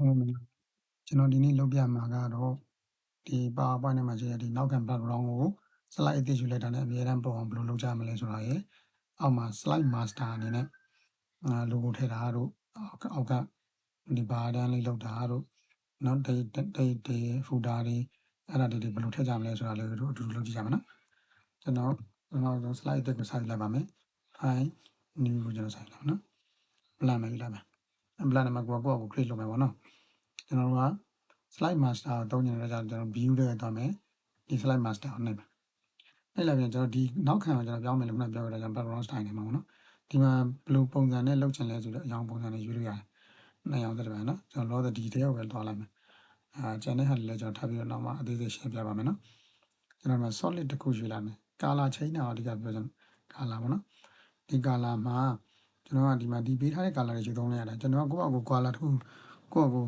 ဟုတ်ကျွန်တော်ဒီနေ့လုပ်ပြမှာကတော့ ဒီ PowerPoint ထဲမှာရှိတဲ့ ဒီနောက်ခံ background ကို slide အသစ်ယူလိုက်တာနဲ့ အများအားပေါ်အောင် ဘယ်လိုလုပ်ကြမလဲဆိုတာရယ် အောက်မှာ slide master အနေနဲ့အာ logo ထည့်တာတို့ အောက်ကဒီ bar တန်းလေးလောက်တာတို့ နော်ဒိတ်ဒိတ်တွေ footer တွေ အဲ့ဒါတွေ ဘယ်လိုထည့်ကြမလဲဆိုတာလေးတို့အတူတူလုပ်ကြည့်ကြမယ်နော် ကျွန်တော်ကျွန်တော် slide အသစ်ကိုစိုက်လိုက်ပါမယ် file new ကို ကျွန်တော်စိုက်လိုက်နော် plan မှာယူလိုက်မယ် plan မှာကိုယ့်ကိုယ်ကို create လုပ်မယ်ပေါ့နော်ကျွန်တော်တို့က slide master ကိုတုံးနေတဲ့ကြောင့်ကျွန်တော် view တွေသွားမယ်ဒီ slide master ကိုနှိပ်မယ်အဲ့လာပြန်ကျွန်တော်ဒီနောက်ခံကိုကျွန်တော်ပြောင်းမယ်လို့ခုနပြောခဲ့တာကြောင့် background style နေမှာပေါ့နော်ဒီမှာဘယ်လိုပုံစံနဲ့လုပ်ချင်လဲဆိုတော့အရောင်ပုံစံနဲ့ရွေးလို့ရတယ်နှစ်ရောင်သက်တပံနော်ကျွန်တော် load ဒီ detail ကိုပဲသွားလိုက်မယ်အာကျန်တဲ့ဟာတွေလည်းကျွန်တော်ထပ်ပြီးတော့နောက်မှအသေးစိတ်ရှင်းပြပါမယ်နော်ကျွန်တော်က solid တစ်ခုရွေးလိုက်မယ် color change တာအဓိကပြောချင် color ပေါ့နော်ဒီ color မှာ ကျွန်တော်ကဒီမှာဒီပေးထားတဲ့ color တွေယူသုံးလိုက်ရတယ်ကျွန်တော်ကကိုယ့်အကူ color တစ်ခုကိုယ့်အကူ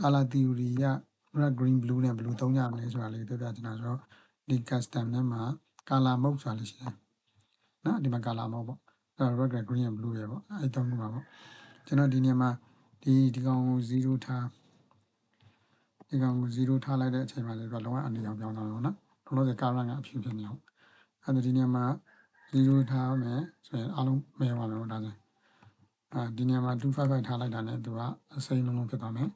color theory က red green blue နဲ့ဘယ်လိုသုံးကြမလဲဆိုတာလေးပြောပြချင်တာဆိုတော့ဒီ custom ထဲမှာ color mode ဆိုတာလေးရှိတယ်နော်ဒီမှာ color mode ပေါ့အဲ red green and blue ပဲပေါ့အဲသုံးခုပါပေါ့ကျွန်တော်ဒီနေရာမှာဒီဒီကောင်ကို0ထားဒီကောင်ကို0ထားလိုက်တဲ့အချိန်မှာလည်းသူကလုံးဝအနေအောင်ပြောင်းသွားတယ်ပေါ့နော်လောလောဆယ် color ကအဖြူဖြစ်နေအောင်အဲဒီဒီနေရာမှာ 0ထားမယ်ဆိုရင်အားလုံးမဲသွားမယ်ပေါ့ဒါဆိုအဲဒီနေရာမှာ255ထားလိုက်တာနဲ့သူကအစိမ်းလုံးလုံးဖြစ်သွားမယ်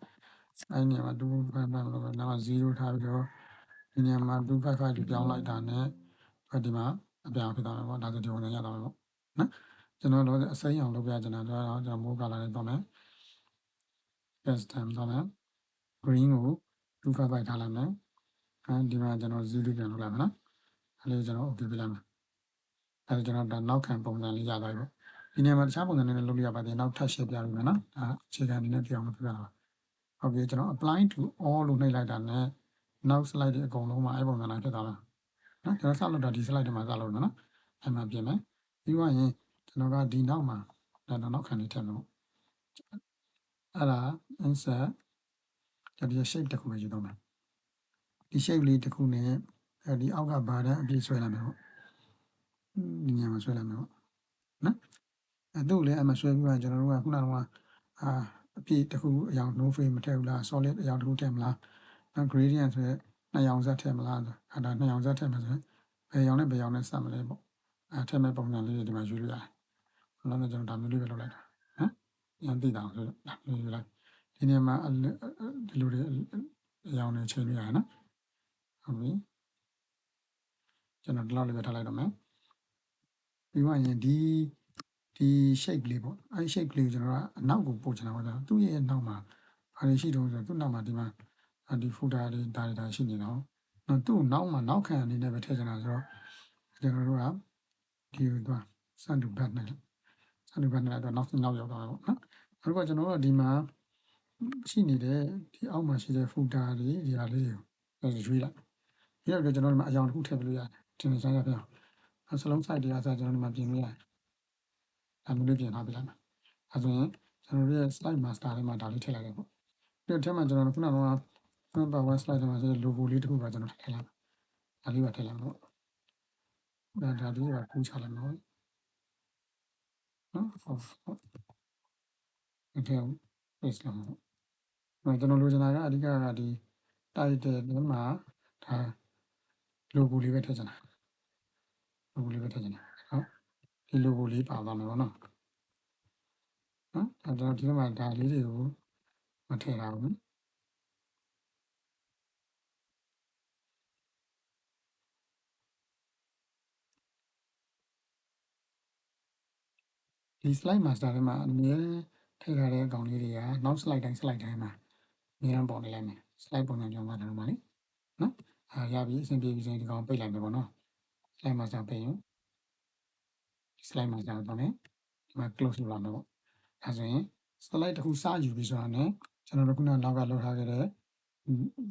အဲ့ဒီနေရာမှာ255လို့ပဲနောက်0ထားပြီးတော့ဒီနေရာမှာ255ကိုပြောင်းလိုက်တာနဲ့ဒီမှာအပြောင်းဖြစ်သွားမယ်ပေါ့ဒါဆိုဒီဝင်ရသွားမယ်ပေါ့နော်ကျွန်တော်တို့အစိမ်းအောင်လုပ်ပြချင်တာတော့ကျွန်တော်မိုးကလာလေးတော့မယ် custom တော့မယ် green ကို255ထားလိုက်မယ်အဲဒီမှာကျွန်တော်0ပြန်လုပ်လိုက်မယ်နော်အဲ့လေးကျွန်တော် okay ပြလိုက်မယ် အဲကျွန်တော်ဒါနောက်ခံပုံစံလေးရသွားပြီပေါ့ဒီနေရာမှာတခြားပုံစံတွေနဲ့လုပ်လို့ရပါတယ်နောက်ထပ်ရှင်းပြပေးမယ်နော်ဒါအခြေခံအနေနဲ့ပြောင်းလို့ပြရတာပါဟုတ်ပြီကျွန်တော် apply to all လို့နှိပ်လိုက်တာနဲ့နောက် slide တွေအကုန်လုံးမှာအဲ့ပုံစံတိုင်းဖြစ်သွားတာနော်ကျွန်တော်စလုပ်တာဒီ slide တွေမှာစလုပ်မယ်နော်အဲ့မှာပြင်မယ်ပြီးသွားရင်ကျွန်တော်ကဒီနောက်မှာဒါနောက်ခံလေးထည့်မယ်ပေါ့အဲ့ဒါ insert ဒီ shape တစ်ခုပဲယူတော့မယ်ဒီ shape လေးတစ်ခုနဲ့ဒီအောက်ကဘာတန်းအပြည့်ဆွဲလိုက်မယ်ပေါ့ ဒီနေရာမှာဆွဲလိုက်မယ်ပေါ့နော်အဲတို့လည်းအမှဆွဲပြီးမှကျွန်တော်တို့ကခုနကအာအပြည့်တစ်ခုအရောင် no frame မထည့်ဘူးလား solid အရောင်တစ်ခုထည့်မလား gradient ဆိုရဲနှစ်ရောင်ဇက်ထည့်မလားအဲ့ဒါနှစ်ရောင်ဇက်ထည့်မှာဆိုရင်ဘယ်ရောင်နဲ့ဘယ်ရောင်နဲ့စပ်မလဲပေါ့အဲထည့်မဲ့ပုံစံလေးတွေဒီမှာယူလို့ရတယ်။နောက်တော့ကျွန်တော်ဒါမျိုးလေးပဲလုပ်လိုက်တာနော်။ရန်သိတာဆိုတော့ဒါမျိုးယူလိုက်ဒီနေရာမှာဒီလိုတွေအရောင်တွေချိန်လို့ရတယ်နော်။ဟုတ်ပြီ။ကျွန်တော်ဒီလောက်လေးပဲထားလိုက်တော့မယ်။ ပြီးမှရင်ဒီဒီ shape လေးပေါ့အဲဒီ shape လေးကိုကျွန်တော်ကအနောက်ကိုပို့ချင်တာပေါ့ဒါသူ့ရဲ့နောက်မှာဘာတွေရှိတုံးဆိုတော့သူ့နောက်မှာဒီမှာဒီ folder တွေဒါတွေဒါရှိနေတော့နော်သူ့နောက်မှာနောက်ခံအနေနဲ့ပဲထည့်ချင်တာဆိုတော့ကျွန်တော်တို့ကဒီတော့စန်ဒူဘတ်နဲ့စန်ဒူဘတ်နဲ့တော့နောက်နောက်ရောက်သွားတာပေါ့နော်အခုကကျွန်တော်တို့ဒီမှာရှိနေတဲ့ဒီအောက်မှာရှိတဲ့ folder တွေဒီဟာလေးတွေကိုရွေးလိုက်ပြီးတော့ကျွန်တော်တို့မှာအကြောင်းတစ်ခုထည့်ပြလို့ရတယ်တင်နေစားရပြအောင် စလုံး site တွေကဆိုကျွန်တော်တို့မှာပြင်လို့ရတယ်ဒါမျိုးလေးပြင်ထားပြလိုက်မှာအဲဆိုရင်ကျွန်တော်တို့ရဲ့ slide master ထဲမှာဒါလေးထည့်လိုက်တယ်ပေါ့ပြီးတော့ထဲမှာကျွန်တော်တို့ခုနက number one slide မှာဆို logo လေးတစ်ခုပါကျွန်တော်ထည့်လိုက်မှာဒါလေးပါထည့်လိုက်မှာပေါ့ဒါဒါလေးပါကူးချလိုက်မှာပေါ့နော် off ဒီ paste လုပ်မှာကျွန်တော်လိုချင်တာကအဓိကကဒီ title ထဲမှာဒါ logo လေးပဲထည့်ချင်တာ logo လေးပဲထည့်ချင်တာဟုတ်ဒီ logo လေးပါသွားမယ်ပေါ့နော်နော်အဲတော့ဒီမှာဒါလေးတွေကိုမထည့်တာဘူးဒီ slide master ထဲမှာအမြဲထည့်ထားတဲ့အကောင်လေးတွေကနောက် slide တိုင်း slide တိုင်းမှာအမြဲပေါ်နေလိုက်မယ် slide ပုံစံပြောင်းသွားတယ်လို့ပါလေနော်အာရပြီအဆင်ပြေပြီဆိုရင်ဒီကောင်ပိတ်လိုက်မယ်ပေါ့နော် slide master ပိတ်ရင် slide master တော့ねဒီမှာ close လုပ်လာမယ်ပေါ့အဲဆိုရင် slide တစ်ခုစယူပြီးဆိုတာ ਨੇ ကျွန်တော်တို့ခုနနောက်ကလောက်ထားခဲ့တဲ့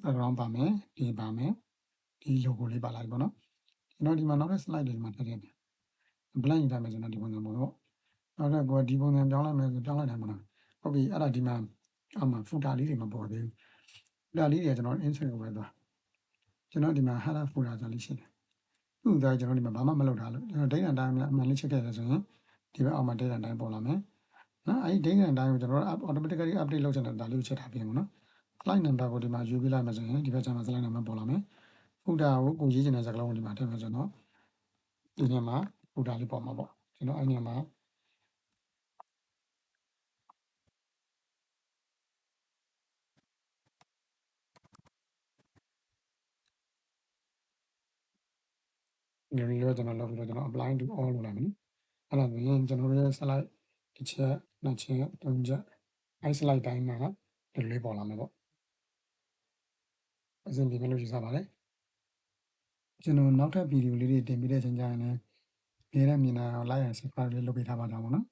background ပါမယ်ဒီပါမယ်ဒီ logo လေးပါလိုက်ပေါ့နော်ကျွန်တော်ဒီမှာနောက်တဲ့ slide တွေမှာထည့်ခဲ့မယ် blank ရေးထားမယ်ဆိုတော့ဒီပုံစံပေါ့နော်နောက်တော့ကိုဒီပုံစံပြောင်းလိုက်မယ်ဆိုပြောင်းလိုက်တယ်မလားဟုတ်ပြီအဲ့ဒါဒီမှာအမှ footer လေးတွေမပေါ်သေးဘူး footer လေးတွေကျွန်တော် insert ကိုပဲသွားကျွန်တော်ဒီမှာ header footer ဆိုလေးရှိတယ် သူ့သားကျွန်တော်ဒီမှာဘာမှမလုပ်ထားလို့ကျွန်တော် data တိုင်းအမှန်လေးချက်ခဲ့တယ်ဆိုရင်ဒီဘက်အောက်မှာ data တိုင်းပေါ်လာမယ်နော်အဲ့ဒီ date and time ကိုကျွန်တော်တို့ automatically update လုပ်ချင်တဲ့ဒါလေးကိုချက်ထားပြင်ပါနော် slide number ကိုဒီမှာယူပြလိုက်မှဆိုရင်ဒီဘက်ကျမှ slide number ပေါ်လာမယ် footer ကိုကိုရေးချင်တဲ့စကားလုံးကိုဒီမှာထည့်မယ်ဆိုတော့ဒီနေရာမှာ footer လေးပေါ်မှာပေါ့ကျွန်တော်အဲ့နေရာမှာ ဒီလိုမျိုးကျွန်တော်လုပ်ပြီးတော့ကျွန်တော် apply to all လုပ်လိုက်မယ်နော်အဲ့ဒါဆိုရင်ကျွန်တော်ရဲ့ slide တစ်ချက်နှစ်ချက်သုံးချက်အဲ့ slide တိုင်းမှာဒီလိုလေးပေါ်လာမယ်ပေါ့အစဉ်ပြေမယ်လို့ယူဆပါတယ်ကျွန်တော်နောက်ထပ်ဗီဒီယိုလေးတွေတင်ပြတဲ့ချိန်ကျရင်လည်းအများနဲ့မြင်နိုင်အောင် like and subscribe လေးလုပ်ပေးထားပါတော့နော်